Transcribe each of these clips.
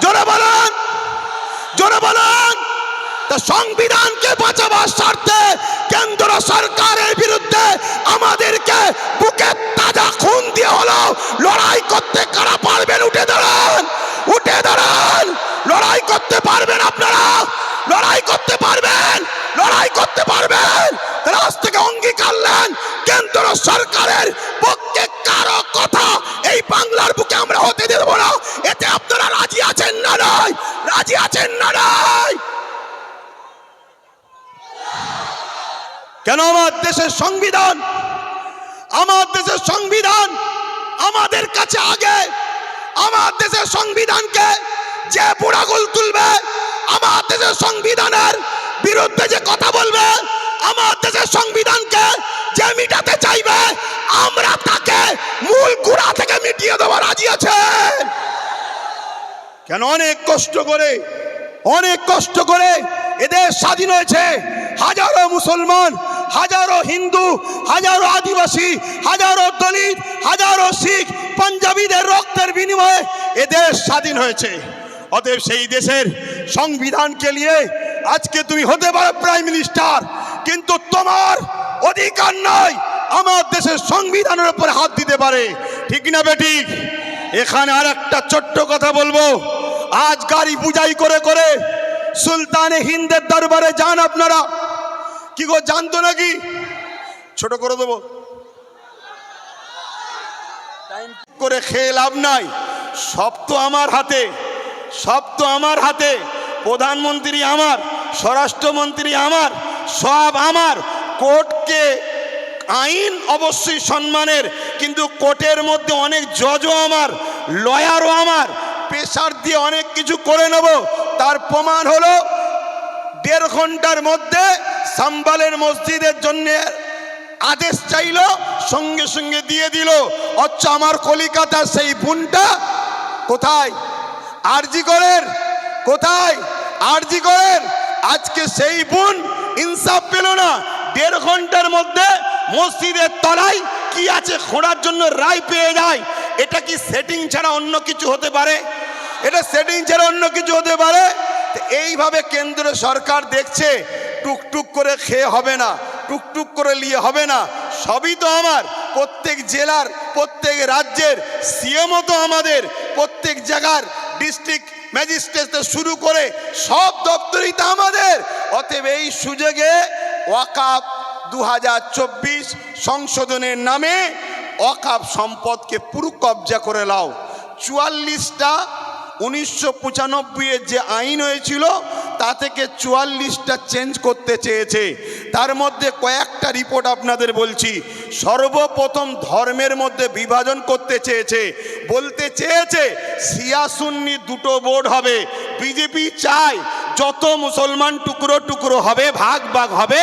জোরে বলুন জোরে বলুন। সংবিধানকে বাঁচাবার স্বার্থে কেন্দ্র সরকারের বিরুদ্ধে আমাদেরকে বুকে তাজা খুন দিয়ে হলো লড়াই করতে কারা পারবেন? উঠে দাঁড়ান উঠে দাঁড়ান। লড়াই করতে পারবেন আপনারা? লড়াই করতে পারবেন? লড়াই করতে পারবেন? আজ থেকে অঙ্গীকার নেন। কেন্দ্র সরকারের পক্ষে আছেন না নয় রাজি আছেন না নয় কেন আমার দেশের সংবিধান, আমার দেশের সংবিধান আমাদের কাছে আগে, আমার দেশের সংবিধানকে যে বুড়াগুল তুলবে, আমার দেশের সংবিধানের বিরুদ্ধে যে কথা বলবে, আমার দেশের সংবিধানকে যে মিটাতে চাইবে, আমরা তাকে মূল গুড়া থেকে মিটিয়ে দেওয়া রাজি আছে। কেন অনেক কষ্ট করে, অনেক কষ্ট করে এদের স্বাধীন হয়েছে। হাজারো মুসলমান, হাজারো হিন্দু, হাজারো আদিবাসী, হাজারো দলিত, হাজারো শিখ, পাঞ্জাবিদের রক্তের বিনিময়ে এদেশ স্বাধীন হয়েছে। অতএব সেই দেশের সংবিধানকে নিয়ে আজকে তুমি হতে পারো প্রাইম মিনিস্টার, কিন্তু তোমার অধিকার নয় আমার দেশের সংবিধানের উপর হাত দিতে পারে। ঠিক না বেটি এখানে আর একটা ছোট্ট কথা বলব। আজ গাড়ি পূজাই করে করে সুলতানে হিন্দের দরবারে যান আপনারা। কি গো, জানতো নাকি? ছোট করে দেবো। টাইম করে খেয়ে লাভ নাই। সব তো আমার হাতে, সব তো আমার হাতে। প্রধানমন্ত্রী আমার, স্বরাষ্ট্রমন্ত্রী আমার, সব আমার। কোর্টকে আইন অবশ্যই সম্মানের, কিন্তু কোর্টের মধ্যে অনেক জজও আমার, লয়ারও আমার। প্রেশার দিয়ে অনেক কিছু করে নেব। তার প্রমাণ হলো, দেড় ঘণ্টার মধ্যে সাম্বালের মসজিদের জন্য আদেশ চাইলো, সঙ্গে সঙ্গে দিয়ে দিল। অচ্ছ আমার কলিকাতার সেই বোনটা কোথায়? আরজি করেন? কোথায়? আরজি করেন? আজকে সেই বোন ইনসাফ পেল না। দেড় ঘণ্টার মধ্যে মসজিদের তলায় কি আছে খোঁড়ার জন্য রায় পেয়ে যায়? এটা কি সেটিং ছাড়া অন্য কিছু হতে পারে? এটা সেটিং ছাড়া অন্য কিছু হতে পারে? এইভাবে কেন্দ্র সরকার দেখছে, টুকটুক করে খেয়ে হবে না, টুকটুক করে নিয়ে হবে না। সবই তো আমার, প্রত্যেক জেলার, প্রত্যেক রাজ্যের সিএমও তো আমাদের, প্রত্যেক জায়গার ডিস্ট্রিক্ট ম্যাজিস্ট্রেট শুরু করে সব দপ্তরই তো আমাদের। অতএব এই সুযোগে ওয়াকাপ দু হাজার চব্বিশ সংশোধনের নামে অকাপ সম্পদকে পুরো কবজা করে লাও। চুয়াল্লিশটা উনিশশো পঁচানব্বইয়ের যে আইন হয়েছিল, তা থেকে চুয়াল্লিশটা চেঞ্জ করতে চেয়েছে। তার মধ্যে কয়েকটা রিপোর্ট আপনাদের বলছি। সর্বপ্রথম ধর্মের মধ্যে বিভাজন করতে চেয়েছে। বলতে চেয়েছে, সিয়াসুন্নি দুটো বোর্ড হবে। বিজেপি চায় যত মুসলমান টুকরো টুকরো হবে, ভাগ ভাগ হবে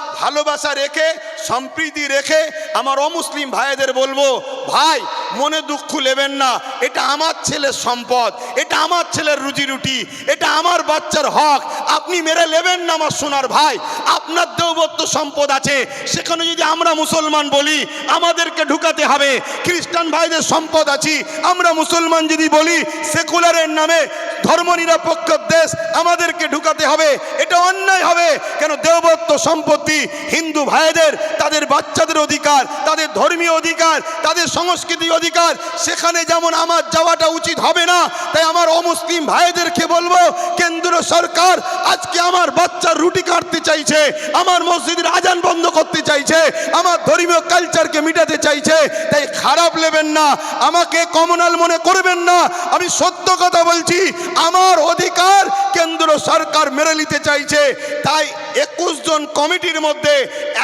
ভালোবাসা রেখে, সম্প্রীতি রেখে আমার অমুসলিম ভাইদের বলব, ভাই, মনে দুঃখ নেবেন না। এটা আমার ছেলের সম্পদ, এটা আমার ছেলের রুজি রুটি এটা আমার বাচ্চার হক। আপনি মেরে নেবেন না আমার সোনার ভাই। আপনার দেবত্ব সম্পদ আছে। সেখানে যদি আমরা মুসলমান বলি, আমাদেরকে ঢুকাতে হবে। খ্রিস্টান ভাইদের সম্পদ আছি। আমরা মুসলমান যদি বলি, সেকুলারের নামে ধর্মনিরপেক্ষ দেশ আমাদেরকে ঢুকাতে হবে, এটা অন্যায় হবে। কেন দেবত্ব সম্পত্তি হিন্দু ভাইদের, তাদের বাচ্চাদের অধিকার, তাদের ধর্মীয় অধিকার, তাদের সংস্কৃতি অধিকার, সেখানে যেমন আমার যাওয়াটা উচিত হবে না, তাই আমার অমুসলিম ভাইদেরকে বলব, কেন্দ্র সরকার আজকে আমার বাচ্চার রুটি কাটতে চাইছে, আমার মসজিদের আজান বন্ধ করতে চাইছে, আমার ধর্মীয় কালচারকে মিটাতে চাইছে, তাই খারাপ নেবেন না, আমাকে কমনাল মনে করবেন না। আমি সত্য কথা বলছি, আমার অধিকার কেন্দ্র সরকার মেরে নিতে চাইছে, তাই একুশ জন কমিটির মধ্যে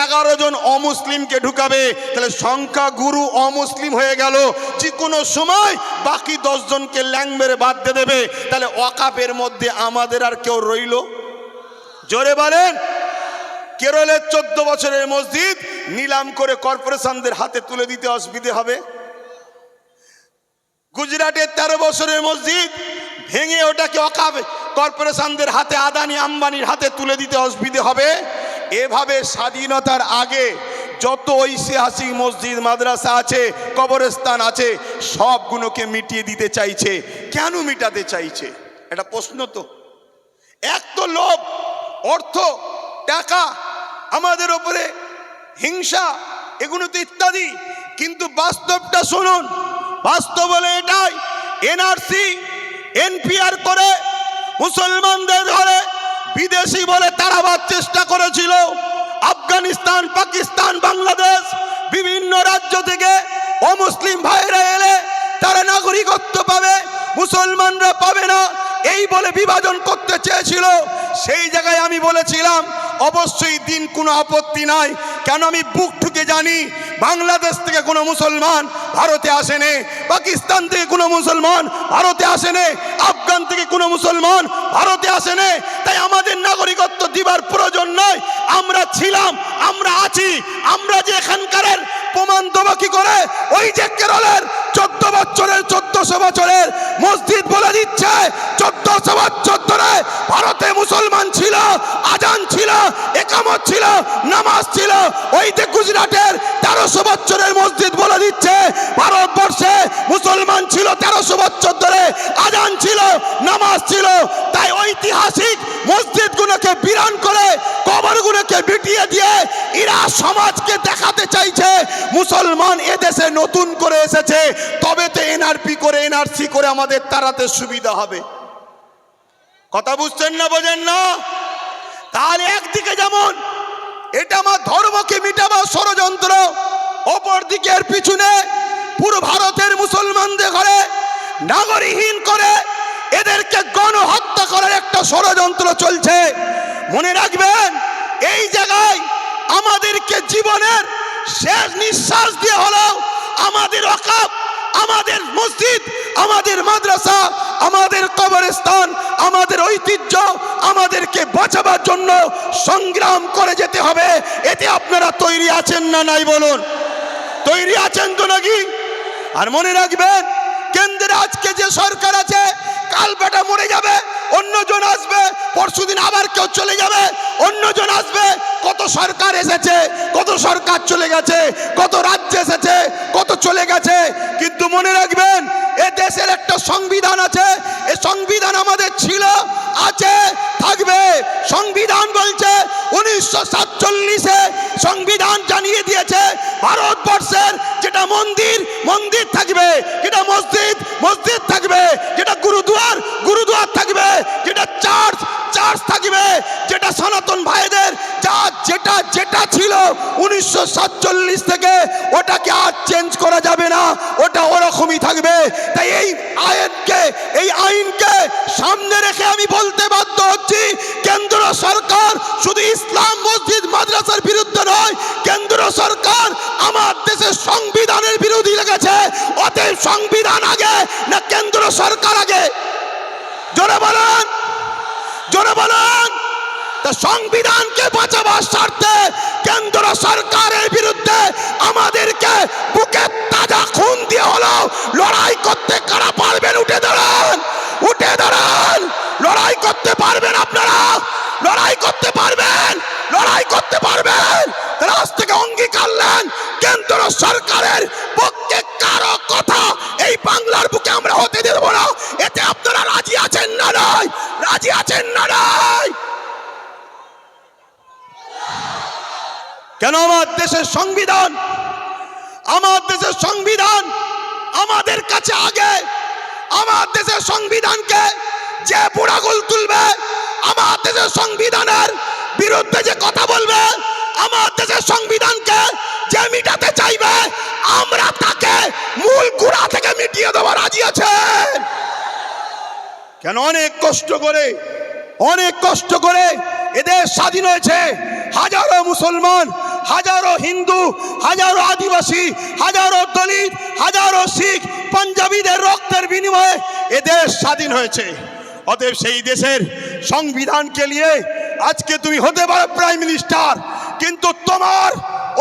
এগারো জন অমুসলিমকে ঢুকাবে। তাহলে সংখ্যা গুরু অমুসলিম হয়ে গেল যে কোনো সময় বাকি দশজনকে ল্যাং মেরে বাদ দিয়ে দেবে। তাহলে অকাপের মধ্যে আমাদের আর কেউ রইল? জোরে বলেন। কেরলের চোদ্দ বছরের মসজিদ নিলাম করে কর্পোরেশনদের হাতে তুলে দিতে অসুবিধে হবে। গুজরাটের তেরো বছরের মসজিদ ভেঙে ওটাকে অকাবে কর্পোরেশনদের হাতে, আদানি আম্বানির হাতে তুলে দিতে অসুবিধে হবে। এভাবে স্বাধীনতার আগে যত ঐতিহাসিক মসজিদ, মাদ্রাসা আছে, কবরস্থান আছে, সবগুলোকে মিটিয়ে দিতে চাইছে। কেন মিটাতে চাইছে? এটা প্রশ্ন তো। এক তো লোভ, অর্থ, টাকা আমাদের ওপরে হিংসা এগুলো তো ইত্যাদি। কিন্তু বাস্তবটা শুনুন। বাস্তব বলে এটাই, এনআরসি, এনপিআর করে মুসলমানদের ধরে বিদেশি বলে তাড়াবার চেষ্টা করেছিল। আফগানিস্তান, পাকিস্তান, বাংলাদেশ, বিভিন্ন রাজ্য থেকে অমুসলিম ভাইরা এলে তারা নাগরিকত্ব পাবে, মুসলমানরা পাবে না। এই বলে বিভাজন করতে চেয়েছিল। সেই জায়গায় আমি বলেছিলাম অবশ্যই দিন কোনো আপত্তি নাই। কেন আমি বুক ঠুকে জানি, বাংলাদেশ থেকে কোনো মুসলমান ভারতে আসেনে পাকিস্তান থেকে কোনো মুসলমান ভারতে আসেনে আফগান থেকে কোনো মুসলমান ভারতে আসেনে তাই আমাদের নাগরিকত্ব দিবার প্রয়োজন নয় আমরা ছিলাম, আমরা আছি, আমরা যে এখানকারের প্রমাণ দেবো কি করে? ওই যে কেরলের চোদ্দ বছরের, চোদ্দশো বছরের মসজিদ বলে দিচ্ছে, চোদ্দশো বছর ধরে ভারতে মুসলমান ছিল একামত ছিল, নামাজ ছিল। ওই যে গুজরাটের তেরোশো বছরের মসজিদ বলে দিচ্ছে, ভারতবর্ষে মুসলমান ছিল তেরোশো বছর ধরে, আজান ছিল, নামাজ ছিল। তাই ঐতিহাসিক মসজিদগুলোকে বিরান করে, কবরগুলোকে বিটিয়ে দিয়ে এরা সমাজকে দেখাতে চাইছে, মুসলমান এদেশে নতুন করে এসেছে। তবে তো এনআরপি করে এনআরসি করে আমাদের তাড়াতে সুবিধা হবে। কথা বুঝছেন না, বোঝেন না? তাহলে একদিকে যেমন এটা আমার ধর্মকে মিটাবার ষড়যন্ত্র অপর দিকের পিছনে পুরো ভারতের মুসলমানদের ঘরে নাগরিকহীন করে এদেরকে গণহত্যা করার একটা ষড়যন্ত্র চলছে। মনে রাখবেন, এই জায়গায় আমাদেরকে জীবনের শেষ নিঃশ্বাস দিয়ে হলেও আমাদের অকাপ আমাদের মসজিদ, আমাদের মাদ্রাসা আমাদের কবরস্থান আমাদের ঐতিহ্য আমাদেরকে বাঁচাবার জন্য সংগ্রাম করে যেতে হবে। এতে আপনারা তৈরি আছেন না নাই বলুন। তৈরি আছেন তো নাকি? আর মনে রাখবেন কেন্দ্রে আজকে যে সরকার আছে, কাল বেটা মরে যাবে, অন্যজন আসবে, পরশুদিন আবার কেউ চলে যাবে, অন্যজন আসবে, কত সরকার এসেছে, কত সরকার চলে গেছে, কত রাজ্য এসেছে, কত চলে গেছে। কিন্তু মনে রাখবেন, এ দেশের একটা সংবিধান আছে, এ সংবিধান বলছে, উনিশশো সংবিধান জানিয়ে দিয়েছে ভারতবর্ষের যেটা মন্দির মন্দির থাকবে, যেটা মসজিদ মসজিদ থাকবে, যেটা গুরুদুয়ার গুরুদুয়ার থাকবে, যেটা চার্চ চার্চ থাকবে, যেটা সনাতন ভাইদের, যা যেটা যেটা ছিল উনিশশো সাতচল্লিশ থেকে, ওটাকে আর চেঞ্জ করা যাবে না, ওটা ওরকমই থাকবে। তাই এই আইনকে এই আইনকে সামনে রেখে আমি বলতে বাধ্য হচ্ছি, কেন্দ্র সরকার শুধু ইসলাম মসজিদ মাদ্রাসার বিরুদ্ধে নয়, কেন্দ্র সরকার আমার দেশের সংবিধানের বিরোধী লেগেছে। অতএব সংবিধান আগে, না কেন্দ্র সরকার আগে? জোরে বলেন জোরে বলেন। সংবিধানকে বাঁচাবার স্বার্থে কেন্দ্র সরকারের বিরুদ্ধে আমাদেরকে বুকে তাজা খুন দিয়ে হলো লড়াই করতে কারা পারবেন? উঠে দাঁড়ান! উঠে দাঁড়ান! লড়াই করতে পারবেন আপনারা? লড়াই করতে পারবেন? লড়াই করতে পারবেন? আজ থেকে অঙ্গীকার নেন। কেন্দ্র সরকারের পক্ষে কারও কথা এই বাংলার বুকে আমরা হতে দেব না। এতে আপনারা রাজি আছেন না নয়? রাজি আছেন না নয়? কেন আমার দেশের সংবিধান? আমার দেশের সংবিধান আমাদের কাছে আগে। আমার দেশের সংবিধানকে যে বুড়াগুল তুলবে, আমার দেশের সংবিধানের বিরুদ্ধে যে কথা বলবে, আমার দেশের সংবিধানকে যে মিটাতে চাইবে, আমরা তাকে মূল গুড়া থেকে মিটিয়ে দেওয়া রাজি আছে? কেন অনেক কষ্ট করে, অনেক কষ্ট করে এদের স্বাধীন হয়েছে, হাজারো মুসলমান হাজারো হিন্দু, হাজারো আদিবাসী, হাজারো দলিত, হাজারো শিখ পাঞ্জাবিদের রক্তের বিনিময়ে এদেশ স্বাধীন হয়েছে। অতএব সেই দেশের সংবিধানকে নিয়ে আজকে তুমি হতে পারো প্রাইম মিনিস্টার, কিন্তু তোমার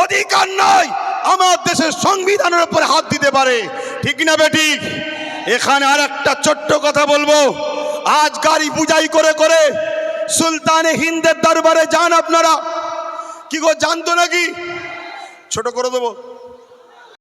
অধিকার নয় আমার দেশের সংবিধানের উপরে হাত দিতে পারে। ঠিক না বেটি এখানে আর একটা ছোট্ট কথা বলব। আজ গাড়ি পূজাই করে করে সুলতানে হিন্দের দরবারে যান আপনারা। কি গো জানতো নাকি? ছোট করে দেবো।